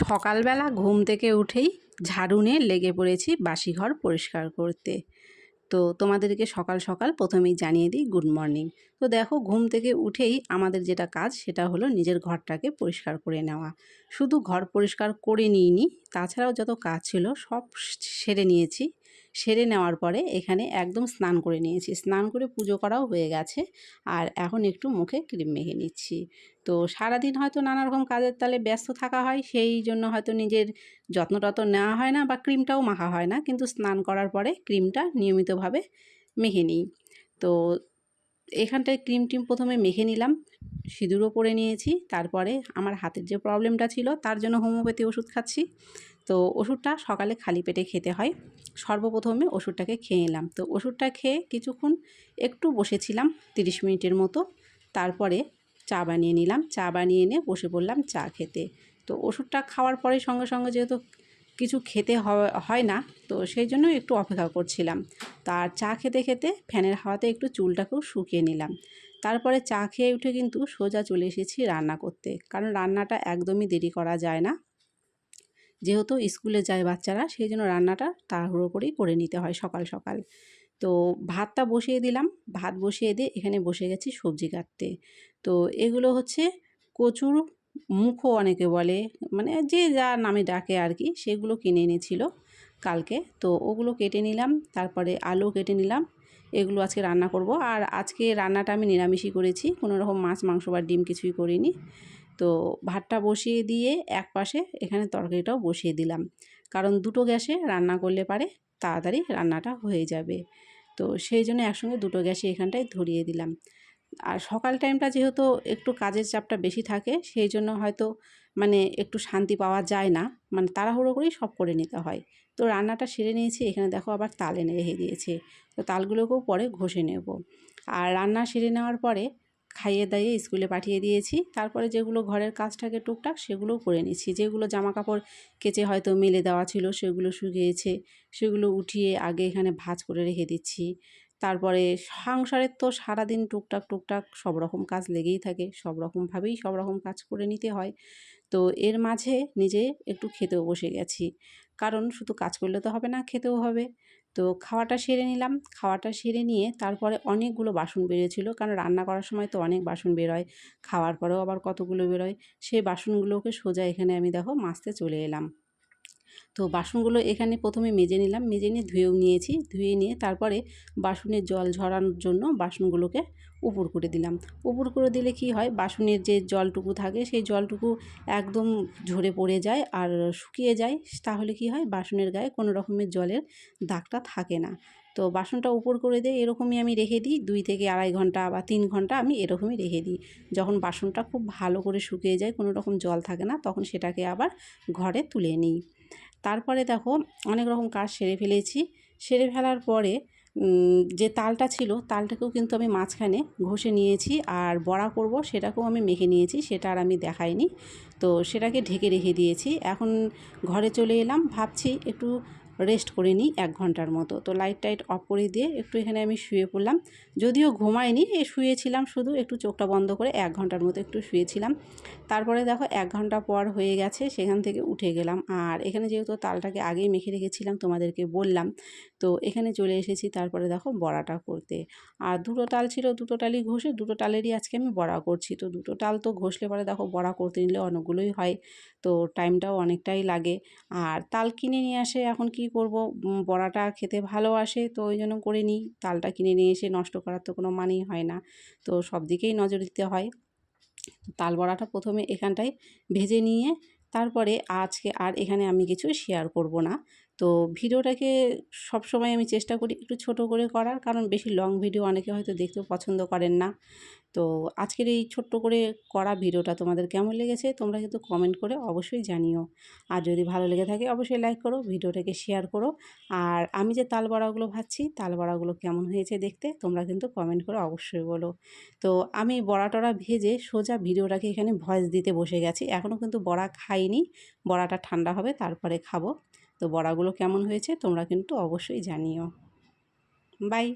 সকালবেলা ঘুম থেকে উঠেই ঝাড়ু নিয়ে লেগে পড়েছি বাসি ঘর পরিষ্কার করতে। তো তোমাদেরকে সকাল সকাল প্রথমেই জানিয়ে দিই গুড মর্নিং। তো দেখো ঘুম থেকে উঠেই আমাদের যেটা কাজ সেটা হলো নিজের ঘরটাকে পরিষ্কার করে নেওয়া। শুধু ঘর পরিষ্কার করে নিইনি, তাছাড়াও যত কাজ ছিল সব সেরে নিয়েছি। সেরে নেওয়ার পরে এখানে একদম স্নান করে নিয়েছি। স্নান করে পুজো করাও হয়ে গেছে। আর এখন একটু মুখে ক্রিম মেখে নিচ্ছি। তো সারাদিন হয়তো নানা রকম কাজের তালে ব্যস্ত থাকা হয়, সেই জন্য হয়তো নিজের যত্ন টত্ন নেওয়া হয় না বা ক্রিমটাও মাখা হয় না। কিন্তু স্নান করার পরে ক্রিমটা নিয়মিতভাবে মেখে নিই। তো এখানটায় ক্রিম টিম প্রথমে মেখে নিলাম, সিঁদুরও পরে নিয়েছি, তারপরে আমার হাতের যে প্রবলেমটা ছিল তার জন্য হোমিওপ্যাথি ওষুধ খাচ্ছি। তো ওষুধটা সকালে খালি পেটে খেতে হয়, সর্বপ্রথমে ওষুধটাকে খেয়ে নিলাম। তো ওষুধটা খেয়ে কিছুক্ষণ একটু বসেছিলাম, তিরিশ মিনিটের মতো, তারপরে চা বানিয়ে নিলাম, চা বানিয়ে এনে বসে পড়লাম চা খেতে। তো ওষুধটা খাওয়ার পরে সঙ্গে সঙ্গে যেহেতু কিছু খেতে হয় না, তো সেই জন্য একটু অপেক্ষা করছিলাম। তার চা খেতে খেতে ফ্যানের হাওয়াতে একটু চুলটাকেও শুকিয়ে নিলাম। তারপরে চা খেয়ে উঠে কিন্তু সোজা চলে এসেছি রান্না করতে। কারণ রান্নাটা একদমই দেরি করা যায় না। যেহেতু স্কুলে যায় বাচ্চারা, সেই জন্য রান্নাটা তাড়াহুড়ো করেই করে নিতে হয় সকাল সকাল। তো ভাতটা বসিয়ে দিলাম। ভাত বসিয়ে দিয়ে এখানে বসে গেছি সবজি কাটতে। তো এগুলো হচ্ছে কচুর মুখও অনেকে বলে মানে যে যা নামে ডাকে আর কি, সেগুলো কিনে এনেছিল। কালকে। তো ওগুলো কেটে নিলাম, তারপরে আলু কেটে নিলাম, এগুলো আজকে রান্না করব। আর আজকে রান্নাটা আমি নিরামিষই করেছি, কোনো রকম মাছ, মাংস বা ডিম কিছুই করিনি। তো ভাতটা বসিয়ে দিয়ে এক পাশে এখানে তরকারিটাও বসিয়ে দিলাম। কারণ দুটো গ্যাসে রান্না করলে পারে তাড়াতাড়ি রান্নাটা হয়ে যাবে। তো সেই জন্য একসঙ্গে দুটো গ্যাসে এখানটায় ধরিয়ে দিলাম। আর সকাল টাইমটা যেহেতু একটু কাজের চাপটা বেশি থাকে, সেই জন্য হয়তো মানে একটু শান্তি পাওয়া যায় না। মানে তাড়াহুড়ো করেই সব করে নিতে হয়। তো রান্নাটা সেরে নিয়েছি, এখানে দেখো আবার তাল এনে রেখে দিয়েছে। তো তালগুলোকেও পরে ঘষে নেব। আর রান্না সেরে নেওয়ার পরে খাইয়ে দাইয়ে স্কুলে পাঠিয়ে দিয়েছি। তারপরে যেগুলো ঘরের কাজ থাকে টুকটাক সেগুলোও করে নিচ্ছি। যেগুলো জামা কাপড় কেচে হয়তো মেলে দেওয়া ছিল সেগুলো শুকিয়েছে, সেগুলো উঠিয়ে আগে এখানে ভাজ করে রেখে দিচ্ছি। তারপরে সংসারের তো সারাদিন টুকটাক টুকটাক সব রকম কাজ লেগেই থাকে। সব রকমভাবেই সব রকম কাজ করে নিতে হয়। তো এর মাঝে নিজে একটু খেতেও বসে গেছি। কারণ শুধু কাজ করলে তো হবে না, খেতেও হবে। তো খাওয়াটা সেরে নিলাম। খাওয়াটা সেরে নিয়ে তারপরে অনেকগুলো বাসন বেরিয়েছিল কারণ রান্না করার সময় তো অনেক বাসন বেরোয়। খাওয়ার পরেও আবার কতগুলো বেরোয়? সেই বাসনগুলোকে সোজা এখানে আমি দেখো মাজতে চলে এলাম। তো বাসনগুলো এখানে প্রথমে মেজে নিলাম, মেজে নিয়ে ধুয়েও নিয়েছি, ধুয়ে নিয়ে তারপরে বাসনের জল ঝরানোর জন্য বাসনগুলোকে উপর করে দিলাম। উপর করে দিলে কি হয়, বাসনের যে জলটুকু থাকে সেই জলটুকু একদম ঝরে পড়ে যায় আর শুকিয়ে যায়, তাহলে কি হয়, বাসনের গায়ে কোনো রকমের জলের দাগটা থাকে না। তো বাসনটা উপর করে দিয়ে এরকমই আমি রেখে দিই, দুই থেকে আড়াই ঘণ্টা বা তিন ঘণ্টা আমি এরকমই রেখে দিই। যখন বাসনটা খুব ভালো করে শুকিয়ে যায়, কোনো রকম জল থাকে না, তখন সেটাকে আবার ঘরে তুলে নিই। তারপরে দেখো অনেক রকম কাজ সেরে ফেলেছি। সেরে ফেলার পরে যে তালটা ছিল, তালটাকেও কিন্তু আমি মাঝখানে ঘষে নিয়েছি আর বড়া করব সেটাকেও আমি মেখে নিয়েছি, সেটা আর আমি দেখাইনি। তো সেটাকে ঢেকে রেখে দিয়েছি। এখন ঘরে চলে এলাম, ভাবছি একটু রেস্ট করে নিই এক ঘণ্টার মতো। তো লাইট টাইট অফ করে দিয়ে একটু এখানে আমি শুয়ে পড়লাম। যদিও ঘুমাইনি, এ শুয়েছিলাম শুধু একটু চোখটা বন্ধ করে এক ঘণ্টার মতো একটু শুয়েছিলাম। তারপরে দেখো এক ঘণ্টা পর হয়ে গেছে, সেখান থেকে উঠে গেলাম। আর এখানে যেহেতু তালটাকে আগেই মেখে রেখেছিলাম, তোমাদেরকে বললাম। তো এখানে চলে এসেছি তারপরে দেখো বড়াটা করতে। আর দুটো তাল ছিল, দুটো টালই ঘষে, দুটো টালেরই আজকে আমি বড়া করছি। তো দুটো টাল তো ঘষলে পরে দেখো বড়া করতে নিলে অনেকগুলোই হয়। তো টাইমটাও অনেকটাই লাগে। আর তাল কিনে নিয়ে আসে এখন কি করব বড়াটা খেতে ভালোবাসে তো ওই জন্য করে নিই। তালটা কিনে নিয়ে এসে নষ্ট করার তো কোনো মানেই হয় না। তো সব দিকেই নজর দিতে হয়। তাল বড়াটা প্রথমে এখানটায় ভেজে নিয়ে, তারপরে আজকে আর এখানে আমি কিছু শেয়ার করব না। তো ভিডিওটাকে সবসময় আমি চেষ্টা করি একটু ছোট করে করার। কারণ বেশি লং ভিডিও অনেকে হয়তো দেখতেও পছন্দ করেন না। তো আজকের এই ছোট্ট করে করা ভিডিওটা তোমাদের কেমন লেগেছে তোমরা কিন্তু কমেন্ট করে অবশ্যই জানিও। আর যদি ভালো লেগে থাকে অবশ্যই লাইক করো, ভিডিওটাকে শেয়ার করো। আর আমি যে তাল বড়াগুলো ভাজছি, তাল বড়াগুলো কেমন হয়েছে দেখতে তোমরা কিন্তু কমেন্ট করে অবশ্যই বলো। তো আমি বড়া টড়া ভেজে সোজা ভিডিওটাকে এখানে ভয়েস দিতে বসে গেছি। এখনও কিন্তু বড়া খাইনি, বড়াটা ঠান্ডা হবে, তারপরে খাব। তো বড়াগুলো কেমন হয়েছে তোমরা কিন্তু অবশ্যই জানিও। বাই।